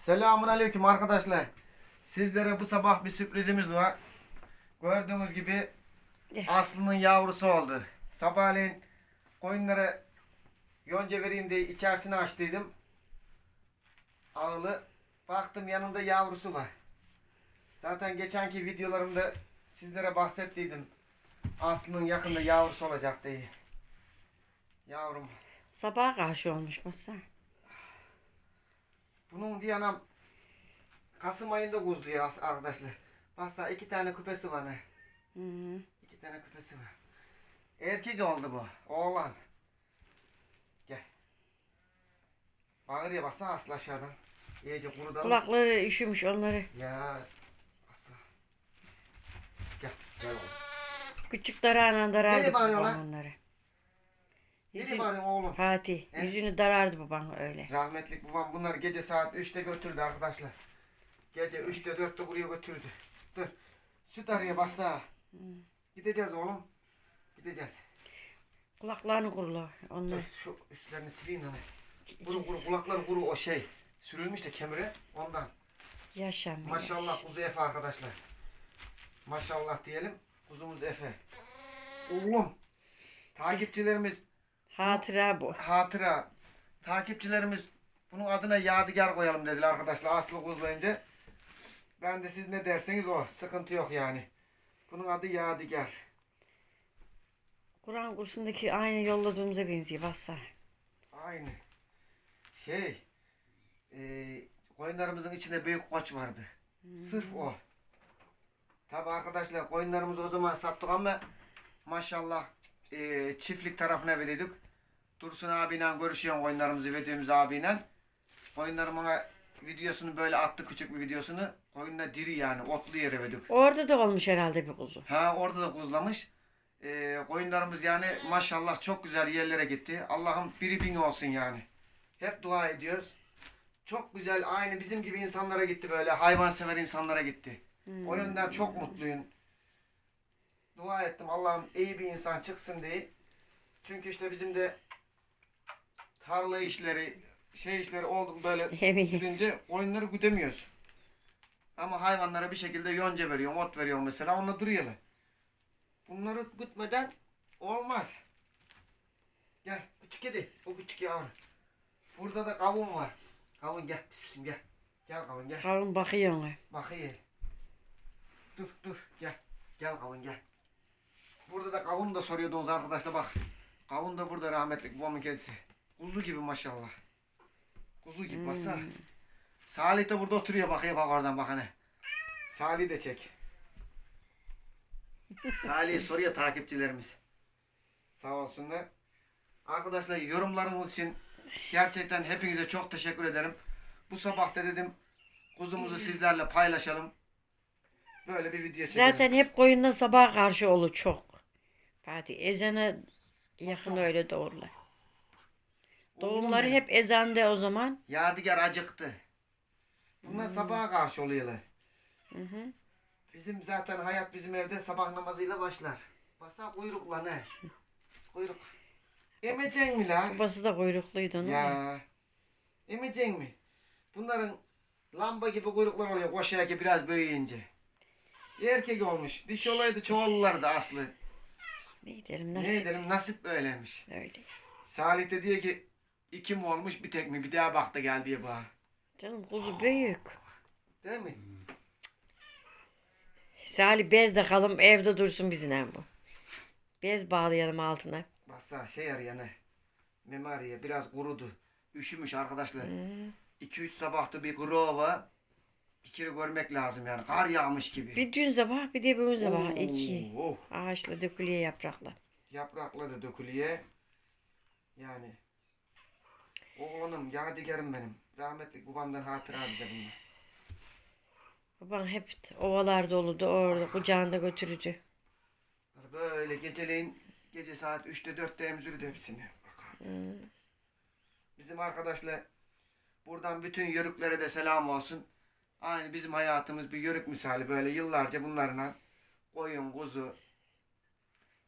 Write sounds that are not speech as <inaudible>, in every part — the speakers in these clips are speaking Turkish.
Selamun aleyküm arkadaşlar. Sizlere bu sabah bir sürprizimiz var. Gördüğünüz gibi Aslı'nın yavrusu oldu. Sabahleyin koyunlara yonca vereyim diye içerisine açtıydım. Ağlı. Baktım yanında yavrusu var. Zaten geçenki videolarımda sizlere bahsettiydim. Aslı'nın yakında yavrusu olacak diye. Yavrum. Sabah karşı olmuş masa. Bunun diye anam Kasım ayında kuzluyor arkadaşlar. Basa iki tane küpesi var ne? Hı hı. İki tane küpesi var. Erkek oldu bu. Oğlan. Gel. Bağır ya baksana aslı aşağıdan. İyice kurudan. Kulakları üşümüş onları. Ya. Basa. Gel. Gel oğlum. Küçük darağına darardı Nereye bağırıyor lan? onları. Yüzün, bağırıyorsun oğlum? Fatih He? yüzünü darardı babam öyle. Rahmetlik babam bunları gece saat 3'te götürdü arkadaşlar. Gece 3'te 4'te buraya götürdü. Dur. Süt araya bassa. Gideceğiz oğlum. Gideceğiz. Kulaklarını kurula Dur onlar. şu üstlerini sileyim hani. Kuru kuru kulakları kuru o şey. Sürülmüş de kemire ondan. Yaşanmıyor. Maşallah kuzu Efe arkadaşlar. Maşallah diyelim. Kuzumuz Efe. Oğlum. Takipçilerimiz Hatıra bu. hatıra. Takipçilerimiz bunun adına Yadigar koyalım dediler arkadaşlar Aslı kuzlayınca. Ben de siz ne derseniz o. Sıkıntı yok yani. Bunun adı Yadigar. Kur'an kursundaki aynı yolladığımıza benziyor bassa. Aynı. Şey. E, koyunlarımızın içinde büyük koç vardı. Sırf o. Tabi arkadaşlar koyunlarımızı o zaman sattık ama maşallah e, çiftlik tarafına veriyorduk. Dursun abiyle görüşüyorum koyunlarımızı verdiğimiz abiyle. Koyunlarım bana videosunu böyle attı küçük bir videosunu. Koyunlar diri yani otlu yere verdik. Orada da olmuş herhalde bir kuzu. Ha orada da kuzlamış. Ee, koyunlarımız yani maşallah çok güzel yerlere gitti. Allah'ım biri bin olsun yani. Hep dua ediyoruz. Çok güzel aynı bizim gibi insanlara gitti böyle hayvansever insanlara gitti. O yönden çok mutluyum. Dua ettim Allah'ım iyi bir insan çıksın diye. Çünkü işte bizim de tarla işleri, şey işleri oldu böyle <laughs> gidince koyunları güdemiyoruz. Ama hayvanlara bir şekilde yonca veriyorum, ot veriyorum mesela. Onunla duruyorlar. Bunları gütmeden olmaz. Gel küçük kedi. O küçük yavru. Burada da kavun var. Kavun gel. Pisim gel. Gel kavun gel. Kavun bakıyor ona. Bak iyi. Dur dur gel. Gel kavun gel. Burada da kavun da soruyordunuz arkadaşlar bak. Kavun da burada rahmetlik babamın kedisi. Kuzu gibi maşallah. Kuzu gibi baksana. Salih de burada oturuyor bakıyor bak oradan bak hani. Salih de çek. Salih soruyor takipçilerimiz. Sağ olsunlar. Arkadaşlar yorumlarınız için gerçekten hepinize çok teşekkür ederim. Bu sabah da dedim kuzumuzu sizlerle paylaşalım. Böyle bir video çekelim. Zaten hep koyundan sabah karşı olur çok. Fatih ezana yakın öyle doğurlar. Doğumları hep ezanda o zaman. Yadigar acıktı. Bunlar sabaha karşı oluyorlar. Hı hı. Bizim zaten hayat bizim evde sabah namazıyla başlar. Basa kuyrukla ne? Kuyruk. Emecek mi la? Babası da kuyrukluydu onun. Ya. Emecek mi? Bunların lamba gibi kuyruklar oluyor koşarken biraz büyüyünce. Erkek olmuş. Dişi olaydı çoğullardı aslı. Ne edelim Ne nasıl? edelim nasip böyleymiş. Öyle. Salih de diyor ki iki mi olmuş bir tek mi bir daha bak da gel diye bana. Canım kuzu büyük. Değil mi? Salih bez de kalım evde dursun bizimle bu. Bez bağlayalım altına. Bassa şey arıyor ne? Meme arıyor biraz kurudu. Üşümüş arkadaşlar. 2-3 sabahtı bir grova. Bir kere görmek lazım yani. Kar yağmış gibi. Bir dün sabah bir de bugün sabah. Oo, iki. oh. Ağaçla dökülüyor yaprakla. Yaprakla da dökülüyor. Yani. Oğlum yadigarım benim. Rahmetli babamdan hatıra bize bunlar. Babam hep ovalar doludu orada kucağında götürürdü. Böyle geceleyin gece saat 3'te 4'te emzürdü hepsini. Bizim arkadaşlar buradan bütün yörüklere de selam olsun. Aynı bizim hayatımız bir yörük misali böyle yıllarca bunlarla koyun, kuzu.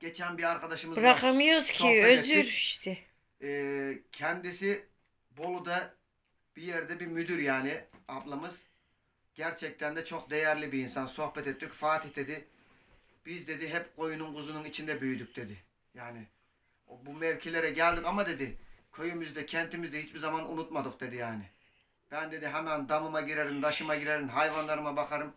Geçen bir arkadaşımız var. Bırakamıyoruz ki sohbet özür ettik. işte. Ee, kendisi Bolu'da bir yerde bir müdür yani ablamız. Gerçekten de çok değerli bir insan. Sohbet ettik. Fatih dedi. Biz dedi hep koyunun kuzunun içinde büyüdük dedi. Yani bu mevkilere geldik ama dedi köyümüzde kentimizde hiçbir zaman unutmadık dedi yani. Ben dedi hemen damıma girerim, taşıma girerim, hayvanlarıma bakarım.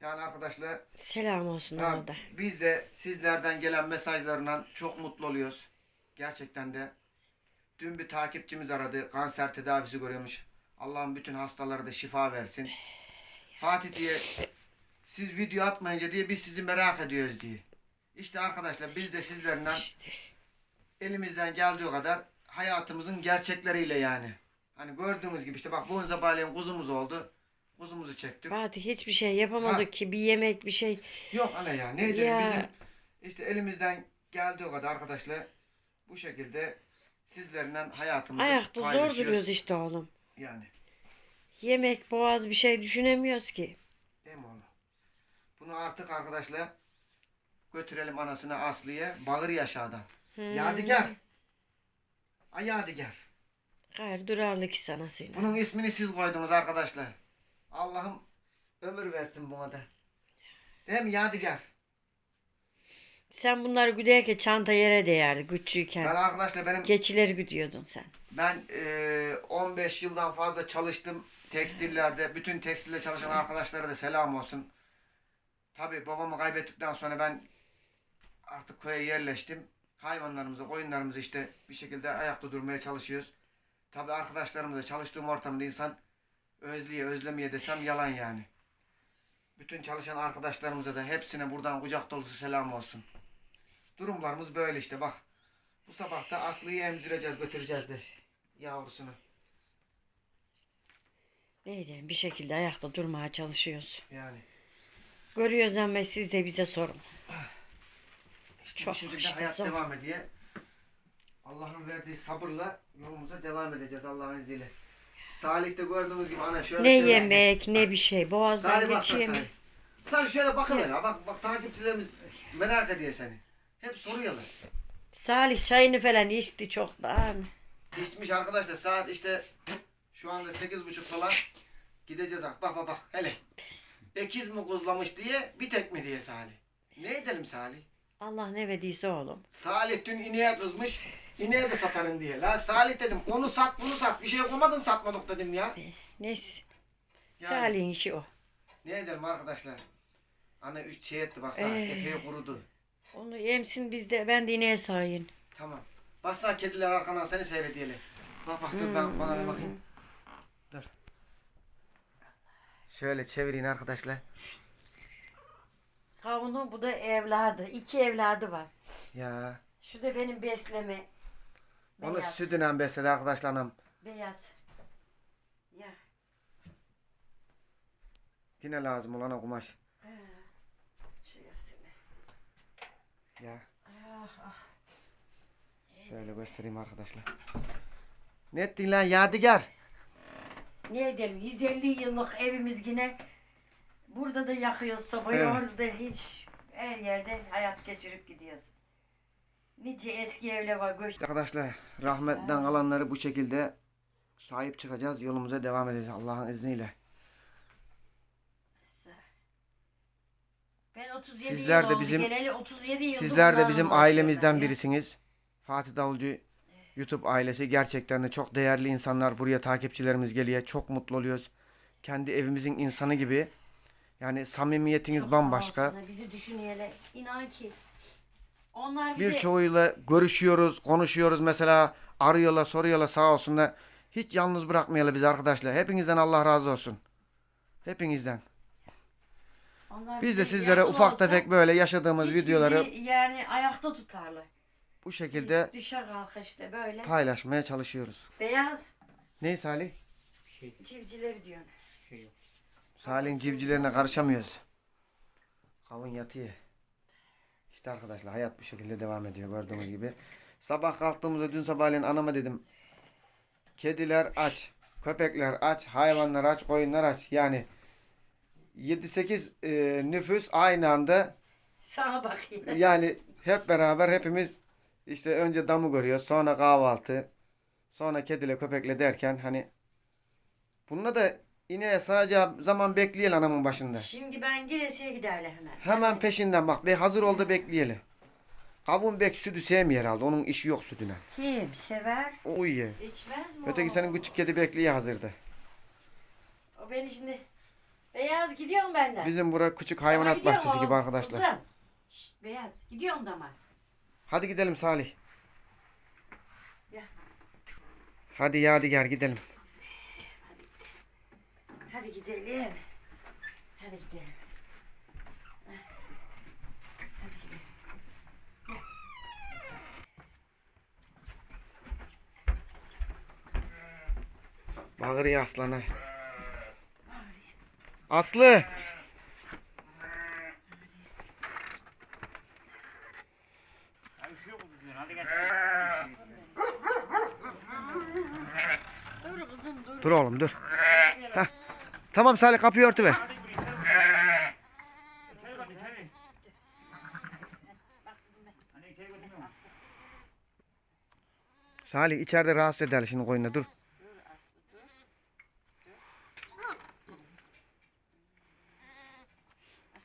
Yani arkadaşlar Selam olsun ya orada. biz de sizlerden gelen mesajlarından çok mutlu oluyoruz. Gerçekten de. Dün bir takipçimiz aradı. Kanser tedavisi görüyormuş. Allah'ım bütün hastalara da şifa versin. Fatih diye siz video atmayınca diye biz sizi merak ediyoruz diye. İşte arkadaşlar biz de sizlerden İşte. elimizden geldiği kadar hayatımızın gerçekleriyle yani. Hani gördüğünüz gibi işte bak bu sabahleyin kuzumuz oldu. Kuzumuzu çektik. Fatih hiçbir şey yapamadık Ha. ki bir yemek bir şey. Yok ana ya ne edelim Ya. bizim işte elimizden geldiği kadar arkadaşlar bu şekilde sizlerle hayatımızı Ayakta zor paylaşıyoruz. duruyoruz işte oğlum. Yani Yemek, boğaz bir şey düşünemiyoruz ki. değil mi oğlum? Bunu artık arkadaşlar götürelim anasına Aslı'ya bağır yaşadan. Hmm. Yadigar. Ay Yadigar. Gayrı durarlı ki sana seni. Bunun ismini siz koydunuz arkadaşlar. Allah'ım ömür versin buna da. Değil mi Yadigar? Sen bunları güderken çanta yere değerdi küçükken. Ben arkadaşlar benim Geçileri güdüyordun sen. Ben eee, 15 yıldan fazla çalıştım tekstillerde. Bütün tekstilde çalışan arkadaşlara da selam olsun. Tabii babamı kaybettikten sonra ben artık köye yerleştim. Hayvanlarımızı, koyunlarımızı işte bir şekilde ayakta durmaya çalışıyoruz. Tabii arkadaşlarımızla çalıştığım ortamda insan özleye özlemeye desem yalan yani. Bütün çalışan arkadaşlarımıza da hepsine buradan kucak dolusu selam olsun. Durumlarımız böyle işte bak. Bu sabah da Aslı'yı emzireceğiz, götüreceğiz de yavrusunu. Neydi bir şekilde ayakta durmaya çalışıyoruz. Yani Görüyoruz ama siz de bize sorun. işte Çok şekilde işte hayat zor. devam ediyor. Allah'ın verdiği sabırla yolumuza devam edeceğiz Allah'ın izniyle. Salih'te gördüğünüz gibi ana şöyle Ne şöyle. yemek ne bir şey. Boğazdan Salih bak geçiyor Salih. şöyle bakıver ya. Bak bak takipçilerimiz merak ediyor seni. Hep soruyorlar. Salih çayını falan içti çoktan. İçmiş arkadaşlar saat işte şu anda sekiz buçuk falan gideceğiz. Bak bak bak hele. Ekiz mi kuzlamış diye bir tek mi diye Salih. Ne edelim Salih? Allah ne verdiyse oğlum. Salih dün ineğe kızmış. İneğe de satarım diye. La Salih dedim onu sat bunu sat. Bir şey koymadın satmadık dedim ya. Neyse. Yani. Salih'in işi o. Ne edelim arkadaşlar. Ana üç şey etti baksana Ee. epey kurudu. Onu yemsin biz de ben de ineğe sağayım. Tamam. Baksana kediler arkandan seni seyrediyelim. Bak bak dur ben bana bir bakayım. Dur. Şöyle çevireyim arkadaşlar. Kavunu bu da evladı. İki evladı var. Ya. Şu da benim besleme. Onu Beyaz. sütünden besledi arkadaşlarım. Beyaz. Ya. Yine lazım olan o kumaş. Şu görsene. Ya. Ah, ah. Şöyle göstereyim arkadaşlar. Ne ettin lan Yadigar? Ne edelim 150 yıllık evimiz yine burada da yakıyoruz sobayı Evet. orada da hiç her yerde hayat geçirip gidiyoruz. Nice eski evler var göç. Arkadaşlar rahmetten kalanları bu şekilde sahip çıkacağız. Yolumuza devam edeceğiz Allah'ın izniyle. Ben 37 Sizler yıl de oldu bizim- geleli 37 yıl Sizler de bizim ailemizden biri. birisiniz. Fatih Davulcu YouTube ailesi gerçekten de çok değerli insanlar. Buraya takipçilerimiz geliyor. Çok mutlu oluyoruz. Kendi evimizin insanı gibi. Yani samimiyetiniz bambaşka. Bizi düşünüyorlar. İnan ki onlar bize Birçoğuyla görüşüyoruz, konuşuyoruz mesela. Arıyorlar, soruyorlar sağ olsunlar. Hiç yalnız bırakmayalım bizi arkadaşlar. Hepinizden Allah razı olsun. Hepinizden. onlar Biz de bize sizlere yakın ufak olsa tefek böyle yaşadığımız hiç videoları bizi yani ayakta tutarlar. bu şekilde Biz düşe kalka işte böyle. paylaşmaya çalışıyoruz. Beyaz Ne Salih? çivcileri diyor. Salih'in civcilerine karışamıyoruz. Kavun yatıyor. İşte arkadaşlar hayat bu şekilde devam ediyor gördüğünüz gibi. Sabah kalktığımızda dün sabahleyin anama dedim. Kediler aç, köpekler aç, hayvanlar aç, koyunlar aç. Yani 7-8 e, nüfus aynı anda Sana bakayım. <laughs> yani hep beraber hepimiz işte önce damı görüyoruz sonra kahvaltı sonra kediyle köpekle derken hani Bununla da ineğe sadece zaman bekleyelim anamın başında. Şimdi ben gidesiye giderler hemen. Hemen peşinden bak. Be hazır ol da bekleyelim. Kavun bek sütü sevmiyor herhalde. Onun işi yok sütüne. Kim sever? O uyuyor. İçmez mi Öteki o? senin küçük kedi bekliyor hazırda. O beni şimdi... Beyaz gidiyorum benden. Bizim bura küçük hayvanat gidiyorum bahçesi oğlum, gibi arkadaşlar. Kızım. Şşt, beyaz gidiyorum da ama. Hadi gidelim Salih. Gel. Hadi Yadigar gidelim. Hadi gidelim. Hadi gidelim. Hadi gidelim. Aslana. Aslı. Dur. Dur oğlum dur. Tamam Salih kapıyı örtüver. Salih içeride rahatsız eder şimdi koyuna dur.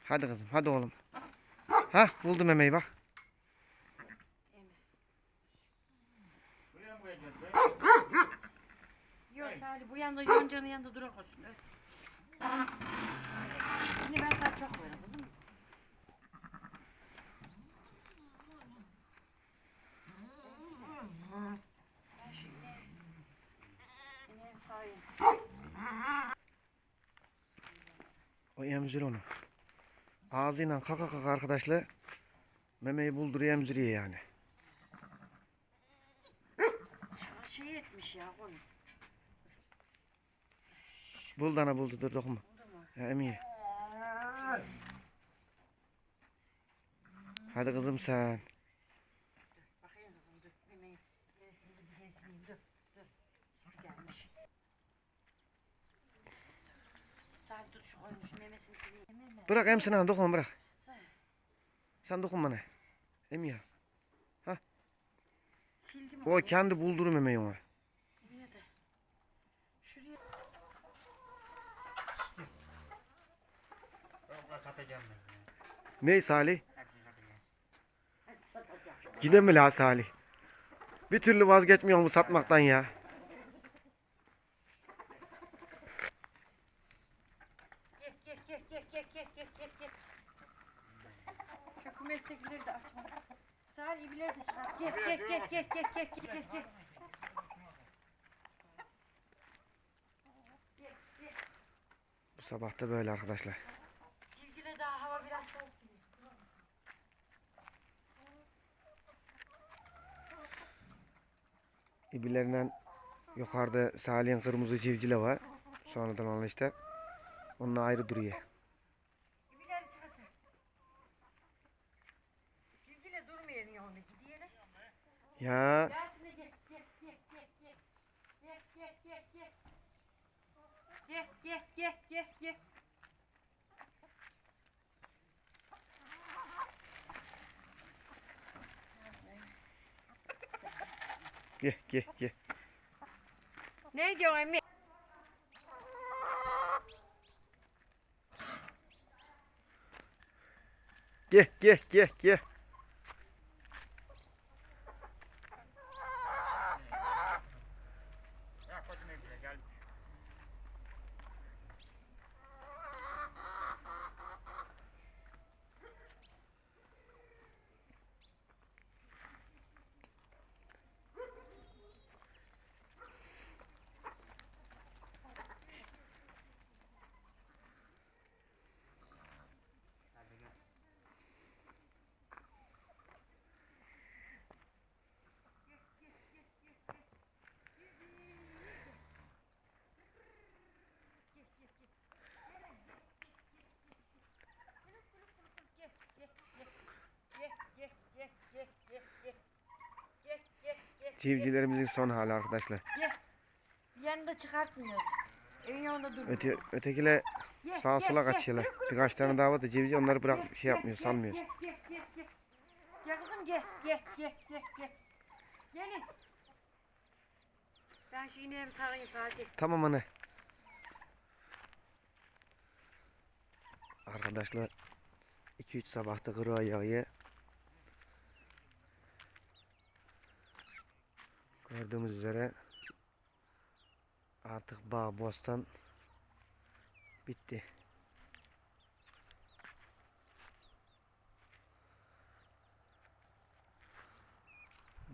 Hadi kızım hadi oğlum. Ha buldum emeği bak. Yok Salih bu yanda yoncanın yanında durak olsun. Şimdi ben sana çok koyarım kızım. Ben ineği- ineğimi sağayım. O emzir onu. Ağzıyla kaka kaka arkadaşlar. Memeyi bulduruyor emziriyor yani. Şey etmiş ya onu. Bul dana buldu dur dokunma. Ya, Emiye. Hadi kızım sen. Bırak emsin ha dokunma bırak. Sen dokunma ne? Emiye. Ha. O kendi buldurum emeği ona. Ne Salih? Gidin mi la Salih? Bir türlü vazgeçmiyor bu satmaktan ya. Şu mestekleri de açma. Salih ibileri de çıkar. Gel gel gel gel gel gel gel gel. Bu sabah da böyle arkadaşlar. İbilerinden yukarıda Salih'in kırmızı civcile var. Sonradan işte. Onunla ayrı duruyor. Ya gel gel gel gel gel. Gel gel gel. Ne diyorsun emmi? Gel gel gel gel. Civcivlerimizin son hali arkadaşlar. Gel. Yanında çıkartmıyoruz. Evin yanında duruyor. Öte, ötekiler sağa sola kaçıyorlar. Birkaç tane daha var da civciv onları bırak şey yapmıyor, salmıyor. Gel, gel, gel, gel. Gel kızım gel, gel, gel, gel, gel. Gelin. Ben şu ineğimi sarayım Fatih. Tamam anne. Arkadaşlar 2-3 sabahta kuru ayağı Gördüğümüz üzere artık bağ bostan bitti.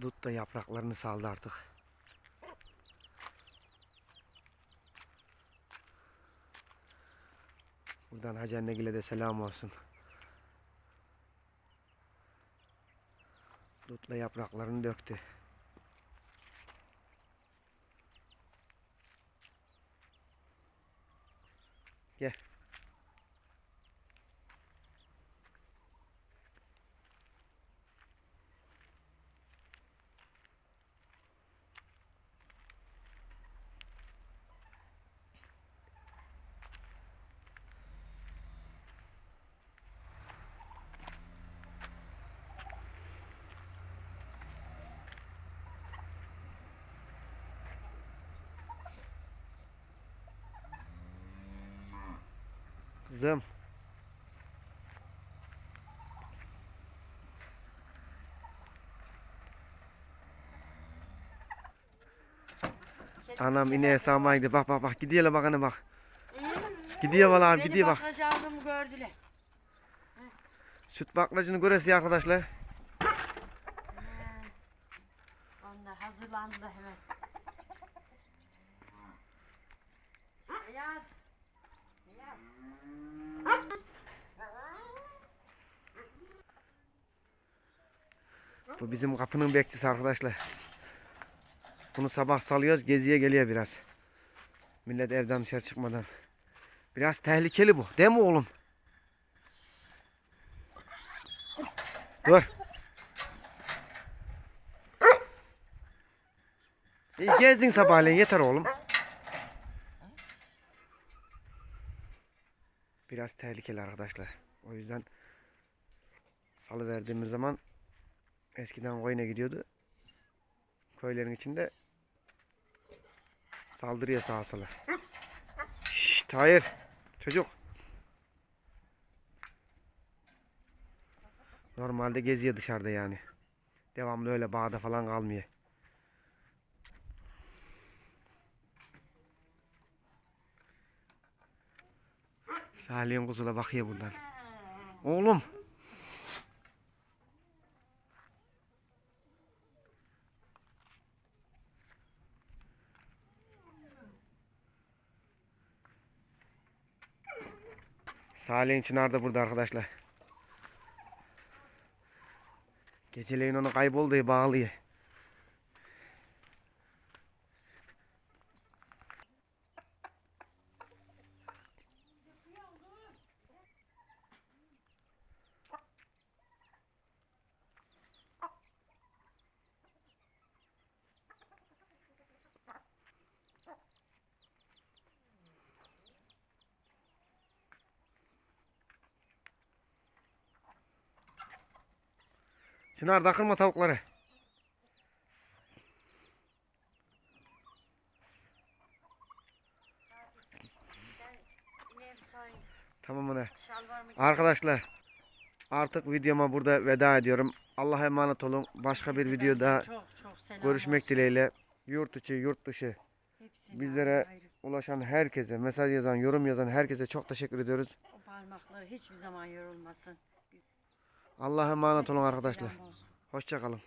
Dut da yapraklarını saldı artık. Buradan Hacı Annegil'e de selam olsun. Dutla yapraklarını döktü. Gel. Kızım. Anam ineğe sağmaydı. Bak bak bak. Gidiyor la bak ana bak. Gidiyor vallahi Beni gidiyor bak. bakacağımı gördüler. Süt baklacını göresi arkadaşlar. Onlar hazırlandı da hemen. Beyaz. Beyaz. Bu bizim kapının bekçisi arkadaşlar. Bunu sabah salıyoruz geziye geliyor biraz. Millet evden dışarı çıkmadan. Biraz tehlikeli bu. Değil mi oğlum? Dur. İyi gezdin sabahleyin yeter oğlum. Biraz tehlikeli arkadaşlar. O yüzden salı verdiğimiz zaman eskiden koyuna gidiyordu. Köylerin içinde saldırıyor sağa sola. Şşt hayır. Çocuk. Normalde geziyor dışarıda yani. Devamlı öyle bağda falan kalmıyor. Salih'in kuzula bakıyor buradan. Oğlum. Salih'in çınar da burada arkadaşlar. Geceleyin onu kaybolduğu bağlıyor. Çınar takılma tavukları. Tamam ana. Arkadaşlar artık videoma burada veda ediyorum. Allah'a emanet olun. Başka bir videoda çok çok selam görüşmek olsun. dileğiyle. Yurt içi, yurt dışı Hepsine bizlere ayrı. ulaşan herkese, mesaj yazan, yorum yazan herkese çok teşekkür ediyoruz. O parmakları hiçbir zaman yorulmasın. Allah'a emanet olun arkadaşlar. Hoşçakalın.